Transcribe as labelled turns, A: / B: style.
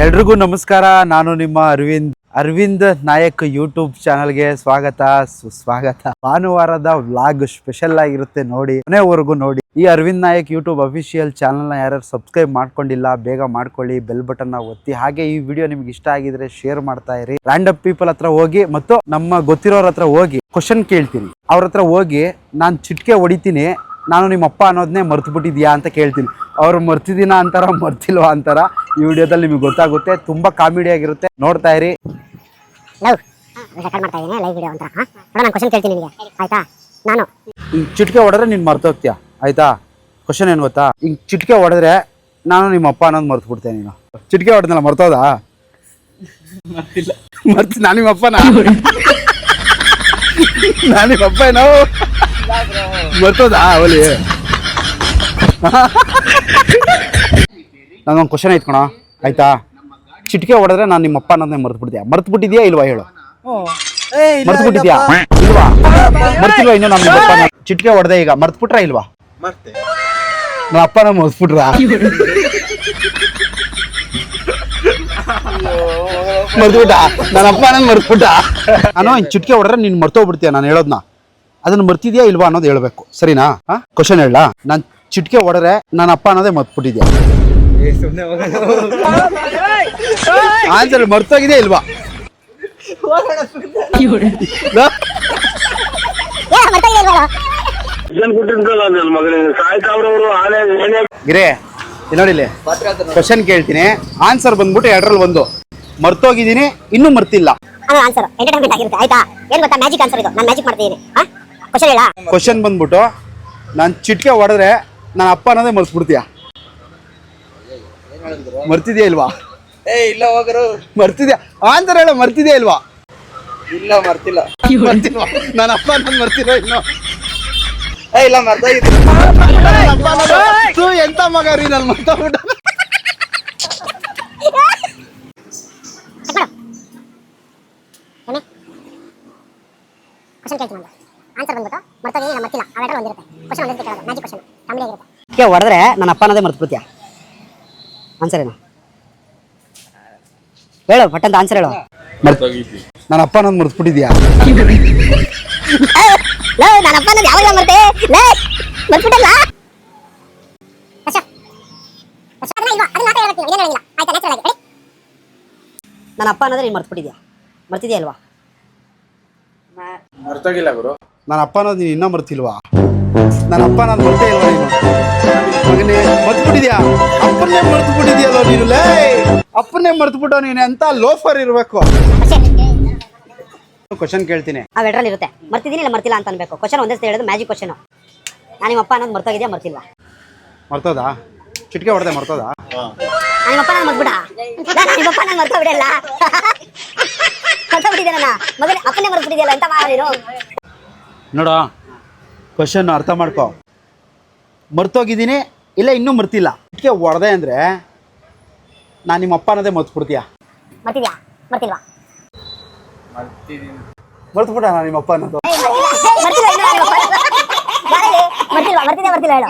A: ಎಲ್ರಿಗೂ ನಮಸ್ಕಾರ. ನಾನು ನಿಮ್ಮ ಅರವಿಂದ್ ಅರವಿಂದ್ ನಾಯಕ್ ಯೂಟ್ಯೂಬ್ ಚಾನಲ್ಗೆ ಸ್ವಾಗತ. ಸುಸ್ವಾಗತ. ಭಾನುವಾರದ ವ್ಲಾಗ್ ಸ್ಪೆಷಲ್ ಆಗಿರುತ್ತೆ ನೋಡಿ ಕೊನೆವರೆಗೂ ನೋಡಿ. ಈ ಅರವಿಂದ್ ನಾಯಕ್ ಯೂಟ್ಯೂಬ್ ಅಫಿಷಿಯಲ್ ಚಾನಲ್ನ ಯಾರು ಸಬ್ಸ್ಕ್ರೈಬ್ ಮಾಡ್ಕೊಂಡಿಲ್ಲ, ಬೇಗ ಮಾಡ್ಕೊಳ್ಳಿ ಬೆಲ್ ಬಟನ್ ಒತ್ತಿ. ಹಾಗೆ ಈ ವಿಡಿಯೋ ನಿಮ್ಗೆ ಇಷ್ಟ ಆಗಿದ್ರೆ ಶೇರ್ ಮಾಡ್ತಾ ಇರಿ. ರ್ಯಾಂಡಮ್ ಪೀಪಲ್ ಹತ್ರ ಹೋಗಿ ಮತ್ತು ನಮ್ಮ ಗೊತ್ತಿರೋರ ಹತ್ರ ಹೋಗಿ ಕ್ವಶನ್ ಕೇಳ್ತೀನಿ. ಅವ್ರ ಹತ್ರ ಹೋಗಿ ನಾನು ಚಿಟ್ಕೆ ಹೊಡಿತೀನಿ. ನಾನು ನಿಮ್ಮ ಅಪ್ಪ ಅನ್ನೋದನ್ನೇ ಮರ್ತು ಬಿಟ್ಟಿದ್ಯಾ ಅಂತ ಕೇಳ್ತೀನಿ. ಅವ್ರು ಮರ್ತಿದ್ದೀನ ಅಂತಾರ ಮರ್ತಿಲ್ವಾ ಅಂತಾರ ಈ ವಿಡಿಯೋದಲ್ಲಿ ನಿಮಗೆ ಗೊತ್ತಾಗುತ್ತೆ. ತುಂಬಾ ಕಾಮಿಡಿ ಆಗಿರುತ್ತೆ. ನೋಡ್ತಾ ಇರಿ. ಹಿಂಗ್ ಚಿಟಿಕೆ ಹೊಡೆದ್ರೆ ನೀನು ಮರ್ತೋಗ್ತೀಯ? ಆಯ್ತಾ? ಕ್ವಶನ್ ಏನು ಗೊತ್ತಾ? ಹಿಂಗ್ ಚಿಟಿಕೆ ಹೊಡೆದ್ರೆ ನಾನು ನಿಮ್ಮ ಅಪ್ಪ ಅನ್ನೋದು ಮರ್ತು ಬಿಡ್ತೇನೆ ನೀನು. ಚಿಟಿಕೆ ಹೊಡೆದ್ನಲ್ಲ ಮರ್ತೋದಾ? ಮರ್ತಿ ನಾನು ನಿಮ್ಮ ಅಪ್ಪನ ನಾನು ನಿಮ್ಮ ಅಪ್ಪ ಏನೋ ಮರ್ತೋದಾ ಅವಲಿ ನಾನೊಂದು ಕ್ವಶನ್ ಐತ್ಕೊಣ ಆಯ್ತಾ? ಚಿಟಿಕೆ ಹೊಡೆದ್ರೆ ನಾನು ನಿಮ್ಮ ಅಪ್ಪ ಅನ್ನೋದನ್ನ ಮರ್ತು ಬಿಡ್ತೀಯ ಮರ್ತು ಬಿಟ್ಟಿದ್ಯಾ ಇಲ್ವಾ ಹೇಳು ಮರ್ತು ಬಿಟ್ಟಿದ್ಯಾ ಇಲ್ವಾ? ಮರ್ತಿಲ್ವಾ ಇನ್ನು ನಮ್ಮ ಅಪ್ಪ ಚಿಟಿಕೆ ಹೊಡೆದೆ ಈಗ ಮರ್ತು ಬಿಟ್ರ ಇಲ್ವಾ ನಮ್ಮ ಅಪ್ಪನ ಮರ್ಸ್ಬಿಟ್ರ ಮರ್ತ್ಬಿಟ್ಟ ನನ್ನ ಅಪ್ಪ ನನ್ನ ಮರ್ತ್ಬಿಟ್ಟ ನಾನು ಚಿಟಿಕೆ ಚಿಟ್ಕೆ ಹೊಡೆದ್ರೆ ನೀನ್ ಮರ್ತೋಗ್ಬಿಡ್ತೀಯ? ನಾನು ಹೇಳೋದ್ನ. ಅದನ್ನ ಮರ್ತಿದ್ಯಾ ಇಲ್ವಾ ಅನ್ನೋದು ಹೇಳ್ಬೇಕು. ಸರಿನಾ? ಕ್ವಶನ್ ಹೇಳ. ನಾನ್ ಚಿಟ್ಕೆ ಹೊಡೆದ್ರೆ ನನ್ನ ಅಪ್ಪ ಅನ್ನೋದೇ ಮರ್ತ್ಬಿಟ್ಟಿದ್ಯಾ? ಆನ್ಸರ್ ಮರ್ತೋಗಿದ್ಯಾ ಇಲ್ವಾ? ಗಿರೇ ಇಲ್ಲಿ. ನೋಡಿಲ್ಲಿ ಕ್ವಶನ್ ಕೇಳ್ತೀನಿ. ಆನ್ಸರ್ ಬಂದ್ಬಿಟ್ಟು ಎರಡರಲ್ಲಿ ಒಂದು. ಮರ್ತೋಗಿದ್ದೀನಿ ಇನ್ನೂ ಮರ್ತಿಲ್ಲ.
B: ಆನ್ಸರ್ ಎಂಟರ್ಟೈನ್ಮೆಂಟ್ ಆಗಿರುತ್ತೆ. ಆಯ್ತಾ? ಏನ್ ಗೊತ್ತಾ? ಮ್ಯಾಜಿಕ್ ಆನ್ಸರ್ ಇದು. ನಾನು ಮ್ಯಾಜಿಕ್ ಮಾಡ್ತಿದ್ದೀನಿ. ಹಾಂ? ಕ್ವಶನ್
A: ಬಂದ್ಬಿಟ್ಟು ನಾನು ಚಿಟ್ಕೆ ಹೊಡೆದ್ರೆ ನನ್ನ ಅಪ್ಪ ಅನ್ನೋದೇ ಮರ್ಸ್ಬಿಡ್ತೀಯ ಮರ್ತಿದ್ಯಾ ಇಲ್ವಾ?
C: ಏ ಇಲ್ಲ ಹೋಗರು.
A: ಮರ್ತಿದ್ಯಾ? ಆಂತರ ಹೇಳೋ ಮರ್ತಿದ್ಯಾ ಇಲ್ವಾ?
C: ಇಲ್ಲ ಮರ್ತಿಲ್ಲ.
A: ಮರ್ತಿಲ್ವಾ? ನನ್ನ ಅಪ್ಪ ಅನ್ನೋದು ಮರ್ತಿರೋ ಇನ್ನು.
C: ಏ ಇಲ್ಲ
A: ಅಪ್ಪ ಎಂತ ಮಗ ರೀ ನಾನು ಮರ್ತೋಗ್ಬಿಟ್ಟ
B: ಕ್ವಶನ್ ಕೇಳ್ತೀನಿ ಆನ್ಸರ್ ಬಂದ್ಬಿಟ್ಟು ಮರ್ತೋಗಿ ನಮ್ಮ ಮರ್ತಿಲ್ಲ ಅವೆಲ್ಲ ಒಂದಿರುತ್ತೆ. ಕ್ವಶನ್ ಒಂದಿರುತ್ತೆ ಕೇಳೋದು ಮ್ಯಾಜಿಕ್ ಕ್ವಶನ್ ಕಾಮಿಡಿ ಆಗಿರುತ್ತೆ
D: ಕೆ ಹೊಡೆದ್ರೆ ನನ್ನ ಅಪ್ಪ ಅನ್ನೋದೇ ಮರ್ತು ಬಿಡ್ತೀಯ ಆನ್ಸರ್ ಏನು? ಹೇಳು ಪಟ್ಟಂತ ಆನ್ಸರ್ ಹೇಳು.
A: ನನ್ನ ಅಪ್ಪ ಅನ್ನೋದು ಮರ್ತ್ಬಿಟ್ಟಿದ್ಯಾ
B: ಲೋ ನನ್ನ ಅಪ್ಪ ಅನ್ನೋದು ಯಾವಾಗ ಮರ್ತೆ? ಲೇ ಮರ್ತ್ಬಿಟ್ಟಲ್ಲ?
D: ನನ್ನ ಅಪ್ಪ ಅನ್ನೋದೇ ನೀನು ಮರ್ತ್ಬಿಟ್ಟಿದ್ಯಾ ಮರ್ತಿದ್ಯಾ ಅಲ್ವಾ
C: ಮರ್ತೋಗಿಲ್ಲ ಗುರು.
A: ನನ್ನ ಅಪ್ಪ ಅನ್ನೋದು ನೀನು ಇನ್ನೂ ಮರ್ತಿಲ್ವಾ? ನನ್ನ ಅಪ್ಪ ನಾನು ಮರ್ತೇ ಇಲ್ವಾ ನೀನು? ಮಗನೇ ಮರ್ತ್ಬಿಟ್ಟಿದ್ಯಾ? ಅಪ್ಪನ್ನೇ ಮರ್ತ್ಬಿಟ್ಟಿದ್ಯಲ್ಲ ನೀನು? ಲೇ! ಅಪ್ಪನ್ನೇ ಮರ್ತ್ಬಿಟ್ಟು ನೀನು? ಎಂತ ಲೋಫರ್ ಇರಬೇಕು? ಕ್ವಶನ್ ಕೇಳ್ತೀನಿ.
D: ಆ ವೆಟ್ರಲ್ಲಿ ಇರುತ್ತೆ. ಮರ್ತಿದ್ದೀನಿ ಇಲ್ಲ ಮರ್ತಿಲ್ಲ ಅಂತ ಅನ್ಬೇಕು. ಕ್ವಶನ್ ಒಂದೇ ಸತಿ ಹೇಳೋದು ಮ್ಯಾಜಿಕ್ ಕ್ವಶನ್ ನಾನು ನಿಮ್ಮ ಅಪ್ಪ ಅನ್ನೋದು ಮರ್ತೋಗಿದ್ಯಾ ಮರ್ತಿಲ್ವಾ?
A: ಮರ್ತೋದಾ? ಚಿಟಿಕೆ ಹೊಡೆದೆ ಮರ್ತೋದಾ?
D: ನಾನು ನಿಮ್ಮ ಅಪ್ಪ ನಾನು ಮರ್ತ್ಬಿಡ ನಾನು ನಿಮ್ಮ ಅಪ್ಪ ನಾನು ಮರ್ತೋಗ್ಬಿಡಲ್ಲ ಮರ್ತೋಗ್ಬಿಟ್ಟಿದ್ದೆ ನನ್ನ? ಮಗನೇ ಅಪ್ಪನೇ ಮರ್ತ್ಬಿಟ್ಟಿದ್ಯಲ್ಲ ಎಂತ ಮಾಡ ನೀನು
A: ನೋಡ ಕ್ವಶನ್ ಅರ್ಥ ಮಾಡ್ಕೋ. ಮರ್ತೋಗಿದ್ದೀನಿ ಇಲ್ಲ ಇನ್ನೂ ಮರ್ತಿಲ್ಲ. ಇಟ್ಕೆ ಹೊಡೆದೆ ಅಂದರೆ ನಾನು ನಿಮ್ಮ ಅಪ್ಪ ಅನ್ನೋದೇ ಮರ್ತ್ಬಿಡ್ತೀಯ?
B: ಮರ್ತಿದ್ಯಾ? ಮರ್ತಿಲ್ವಾ?
A: ಮರ್ತ್ಬಿಟ್ಟ ನಾನು ನಿಮ್ಮ ಅಪ್ಪ ಅನ್ನೋದು.
B: ಮರ್ತಿಲ್ಲ ಇನ್ನು ನಾನು ಮರ್ತಿಲ್ಲ ಮರ್ತಿಲ್ಲ ಹೇಳು.